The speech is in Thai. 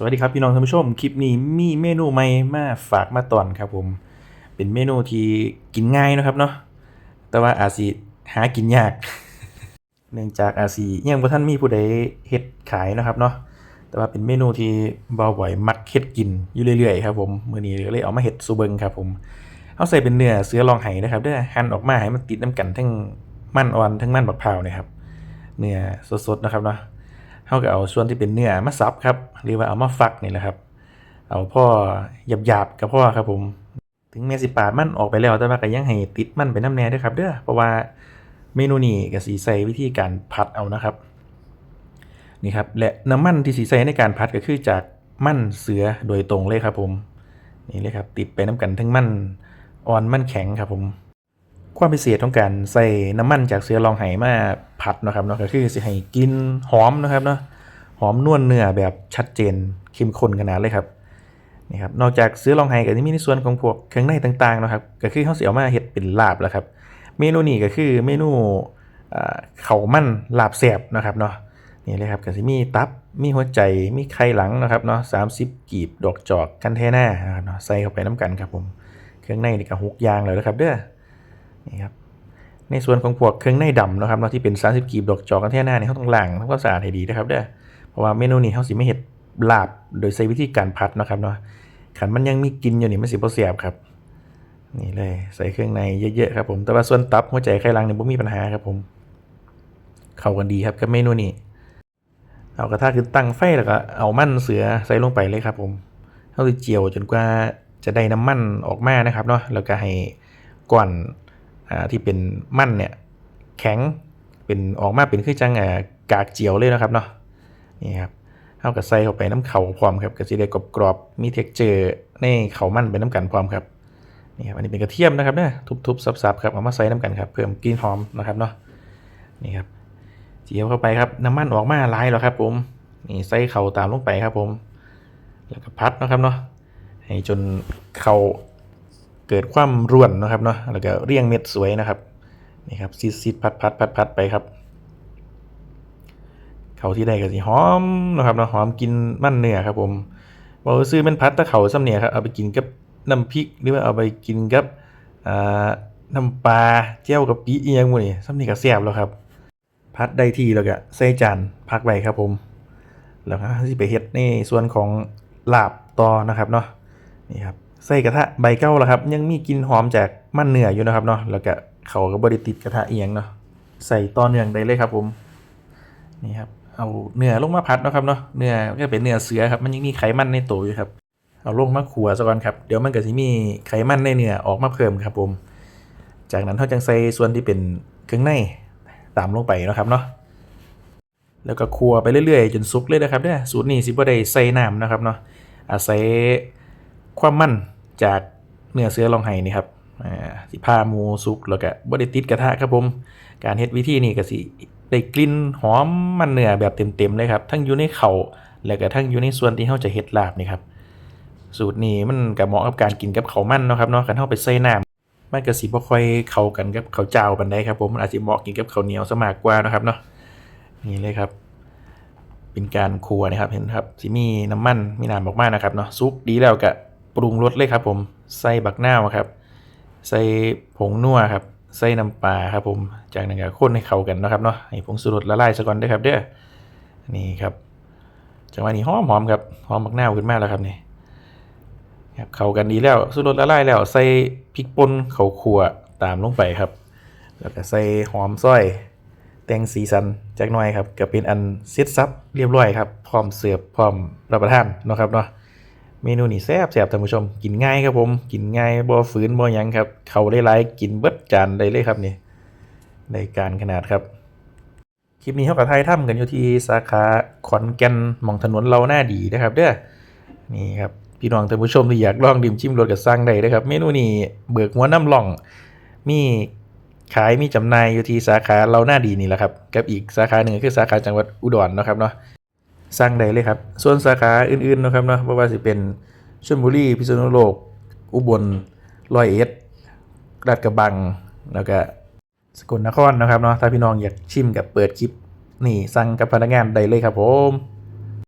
สวัสดีครับพี่น้องท่านผู้ชม คลิปนี้มีเมนูใหม่มาฝากมาตอนครับผม เป็นเมนูที่กินง่ายนะครับเนาะแต่ว่าอาจสิหากินยาก เนื่องจากอาจสิยังบ่ทันมีผู้ใดเฮ็ดขายนะครับเนาะแต่ว่าเป็นเมนูที่บ่าวบ่อยมักเฮ็ดกินอยู่เรื่อยๆครับผมมื้อนี้เลยเอามาเฮ็ดสู่เบิงครับผมเอาใส่เป็นเนื้อเสือรองไห้นะครับเด้อหั่นออกมาให้มันติดน้ำกันทั้งมันอ่อนทั้งมันบักพร้าวนี่ครับเนื้อสดๆนะครับเนาะ เขาก็เอาส่วนที่เป็นเนื้อมาสับครับหรือว่าเอามาฟักนี่แหละครับ เอาพ่อหยาบๆกับพ่อครับผม ถึงแม้สิปาดมันออกไปแล้วแต่ว่าก็ยังให้ติดมันไปน้ำแน่ด้วยครับเด้อเพราะว่าเมนูนี้ก็สีใส่วิธีการผัดเอานะครับนี่ครับและน้ำมันที่สีใส่ในการผัดก็คือจากมันเสือโดยตรงเลยครับผมนี่เลยครับติดไปน้ำกันทั้งมันอ่อนมันแข็งครับผม ความพิเศษของการใส่น้ำมันจากเสือรองไหมาผัดนะครับเนาะก็คือสิให้กินหอมนะครับเนาะหอมนวลเนื้อแบบชัดเจนเข้มข้นขนาดเลยครับนี่ครับนอกจากเสือรองไหก็จะมีในส่วนของพวกเครื่องในต่างๆนะครับก็คือเขาเสิเอามาเฮ็ดเป็นลาบแล้วครับเมนูนี้ก็คือเมนูอ่าข้ามันลาบแซ่บนะครับเนาะนี่เลยครับก็สิมีตับมีหัวใจมีไข่หลังนะครับเนาะ30กีบดอกจอกกันเทน่านะครับเนาะใส่เข้าไปน้ำกันครับผม เครื่องในนี่ก็หกยางเลยนะครับเด้อ นี่ครับในส่วนของพวกเครื่องในดำนะครับเนาะที่เป็น30กีบดอกจอกกันแท่หน้าเนี่ยเขาต้องล้างทำความสะอาดให้ดีนะครับเด้อเพราะว่าเมนูนี้เขาสิไม่เห็ดลาบโดยใช้วิธีการพัดนะครับเนาะขันมันยังมีกินอยู่นี่มันสิบ่เสียบครับนี่เลยใส่เครื่องในเยอะๆครับผมแต่ว่าส่วนตับหัวใจไข่ลังเนี่ยบ่มีปัญหาครับผม เข้ากันดีครับกับเมนูนี้เอากระทะคือตั้งไฟแล้วก็เอามันเสือใส่ลงไปเลยครับผมเขาจะเจียวจนกว่าจะได้น้ำมันออกมานะครับเนาะแล้วก็ให้ก่อน ที่เป็นมันเนี่ยแข็งเป็นออกมาเป็นคือจังอ่ากากเจียวเลยนะครับเนาะนี่ครับเอากับใส่เข้าไปน้ำเข่าพร้อมครับก็จะได้กรอบๆมีเท็กเจอร์ในเข่ามันเป็นน้ำกันพร้อมครับนี่ครับอันนี้เป็นกระเทียมนะครับเนี่ยทุบๆสับๆครับเอามาใส่น้ำกันครับเพิ่มกลิ่นหอมนะครับเนาะนี่ครับเจียวเข้าไปครับน้ำมันออกมาลายแล้วครับผมนี่ใส่เข่าตามลงไปครับผม แล้วก็พัดนะครับเนาะให้จนเข่า เกิดความร่วนนะครับเนาะแล้วก็เรียงเม็ดสวยนะครับนี่ครับซีดซีดพัดพัดพัดพัดไปครับเขาที่ได้ก็สิหอมนะครับเนาะหอมกินมันเนื้อครับผมบอกว่าซื้อเป็นพัดตะเขาซ้ำเนี่ยครับเอาไปกินกับน้ำพริกหรือว่าเอาไปกินกับน้ำปลาเจียวกับปีเอียงหมดนี่ซ้ำนี่ก็แซ่บแล้วครับพัดได้ที่แล้วก็ใส่จานพักไว้ครับผมแล้วก็ที่ไปเฮ็ดในส่วนของลาบต่อนะครับเนาะ นี่ครับใส่กระทะใบเก้าแล้วครับ ยังมีกลิ่นหอมจากมันเนื้ออยู่นะครับเนาะแล้วก็เขาก็บริติดกระทะเอียงเนาะใส่ต่อเนื่องได้เลยครับผมนี่ครับเอาเนื้อลงมาพัดนะครับเนาะเนื้อก็เป็นเนื้อเสือครับมันยังมีไขมันในตัวอยู่ครับเอาลงมาขัวซะก่อนครับเดี๋ยวมันก็สิมีไขมันในเนื้อออกมาเพิ่มครับผม จากนั้นเขาจังใส่ส่วนที่เป็นเครื่องในตามลงไปนะครับเนาะแล้วก็คั่วไปเรื่อยๆ จนสุกเลยนะครับเนี่ยสูตรนี้สิบ่ได้ใส่น้ำนะครับเนาะอาศัย ความมั่นจากเนื้อเสือลองไห้นี่ครับสิพามูสุกแล้วก็บ่ได้ติดกระทะครับผม การเฮ็ดวิธีนี้ก็สิได้กลิ่นหอมมันเนื้อแบบเต็มๆเลยครับ ทั้งอยู่ในเข่าแล้วก็ทั้งอยู่ในส่วนที่เฮาจะเฮ็ดลาบนี่ครับ สูตรนี้มันก็เหมาะกับการกินกับข้าวมันเนาะครับเนาะคันเฮาไปใส่น้ำมันก็สิบ่ค่อยเข้ากันกับข้าวเจ้าปานใดครับผมมันอาจสิเหมาะกินกับข้าวเหนียวซะมากกว่านะครับเนาะนี่เลยครับเป็นการครัวนะครับเห็นครับสิมีน้ำมันมีน้ำออกมานะครับเนาะซุปดีแล้วก็ ปรุงรสเลยครับผม ใส่บักหน้าครับ ใส่ผงนัวครับ ใส่น้ำปลาครับผม จากนั้นก็คนให้เข้ากันนะครับเนาะ ให้ผงสูรสละลายซะก่อนด้อครับเด้อ นี่ครับ จังหวะนี้หอมหอมครับ หอมบักหน้าขึ้นมาแล้วครับนี่ครับเข้ากันดีแล้วสูรสละลายแล้ว ใส่พริกป่นเข้าวคั่วตามลงไปครับ แล้วก็ใส่หอมซอยแต่งสีสันจักหน่อยครับก็เป็นอันเสร็จซับเรียบร้อยครับ พร้อมเสิร์ฟพร้อมรับประทานนะครับเนาะ เมนูนี้แซ่บแซ่บท่านผู้ชม กินง่ายครับผม กินง่ายบ่ฝืนบ่ยังครับ เขาได้หลายกินเบิดจานได้เลยครับนี่ในการขนาดครับ คลิปนี้เขากับไทยทำกันอยู่ที่สาขาขอนแก่นมองถนนเราหน้าดีนะครับ เด้อนี่ครับพี่น้องท่านผู้ชมที่อยากลองดื่มชิมรสกับสร้างได้นะครับ เมนูนี้เบิกหัวน้ำล่อง มีขายมีจำหน่ายอยู่ที่สาขาเราหน้าดีนี่แหละครับ กับอีกสาขาหนึ่งคือสาขาจังหวัดอุดรเนาะครับเนาะ สร้างได้เลยครับ ส่วนสาขาอื่นๆนะครับเนาะบ่ว่าสิเป็นชลบุรีพิษณุโลก อุบลร้อยเอ็ดราชกระบังแล้วก็สกลนครนะครับเนาะถ้าพี่น้องอยากชิมกับเปิดคลิปนี่สั่งกับพนักงานได้เลยครับผม